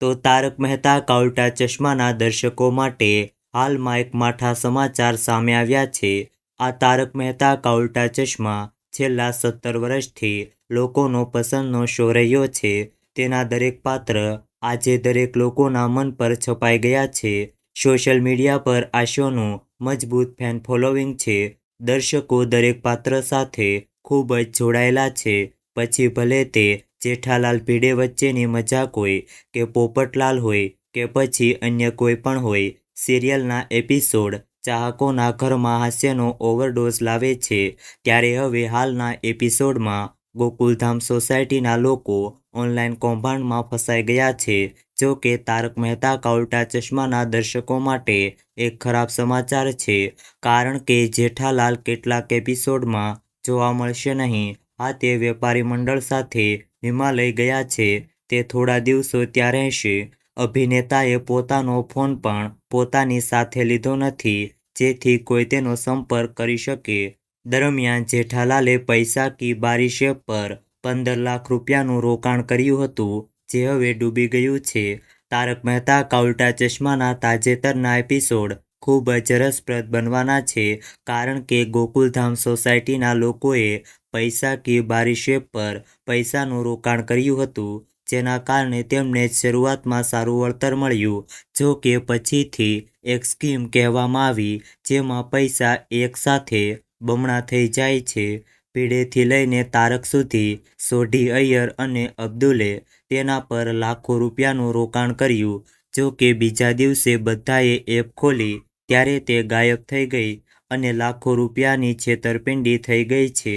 તો તારક મહેતા કા ઉલ્ટા ચશ્માના દર્શકો માટે હાલમાં એક માઠા સમાચાર સામે આવ્યા છે. આ તારક મહેતા કા ઉલ્ટા ચશ્મા છેલ્લા સત્તર વર્ષથી લોકોનો પસંદનો શો રહ્યો છે. તેના દરેક પાત્ર આજે દરેક લોકોના મન પર છપાઈ ગયા છે. સોશિયલ મીડિયા પર આ શોનું મજબૂત ફેન ફોલોવિંગ છે. દર્શકો દરેક પાત્ર સાથે ખૂબ જ જોડાયેલા છે. પછી ભલે તે જેઠાલાલ ભીડે વચ્ચેની મજાક હોય કે પોપટલાલ હોય કે પછી અન્ય કોઈ પણ હોય, સિરિયલના એપિસોડ ચાહકોના ઘરમાં હાસ્યનો ઓવરડોઝ લાવે છે. ત્યારે હવે હાલના એપિસોડમાં ગોકુલધામ સોસાયટીના લોકો ઓનલાઈન કૌભાંડમાં ફસાઈ ગયા છે. જો કે તારક મહેતા કા ઉલ્ટા ચશ્માના દર્શકો માટે એક ખરાબ સમાચાર છે. કારણ કે જેઠાલાલ કેટલાક એપિસોડમાં જોવા મળશે નહીં. આ તે વેપારી મંડળ સાથે હિમાલય ગયા છે, તે થોડા દિવસો ત્યાં રહેશે. અભિનેતાએ પોતાનો ફોન પણ પોતાની સાથે લીધો નથી, જેથી કોઈ તેનો સંપર્ક કરી શકે. દરમિયાન જેઠાલાલે પૈસા કી બારીશે પર પંદર લાખ રૂપિયાનું રોકાણ કર્યું હતું, જે હવે ડૂબી ગયું છે. તારક મહેતા કા ઉલ્ટા ચશ્માના તાજેતરના એપિસોડ ખૂબ જ રસપ્રદ બનવાના છે, કારણ કે ગોકુલધામ સોસાયટીના લોકોએ પૈસા કી બારિશ એપ પર પૈસાનું રોકાણ કર્યું હતું, જેના કારણે તેમને શરૂઆતમાં સારું વળતર મળ્યું, જો કે પછીથી એક સ્કીમ કહેવામાં આવી, જેમાં પૈસા એકસાથે બમણા થઈ જાય છે. ભીડેથી લઈને તારક સુધી સોઢી અય્યર અને અબ્દુલે તેના પર લાખો રૂપિયાનું રોકાણ કર્યું. જો કે બીજા દિવસે બધાએ એપ ખોલી, ત્યારે તે ગાયબ થઈ ગઈ અને લાખો રૂપિયાની છેતરપિંડી થઈ ગઈ છે.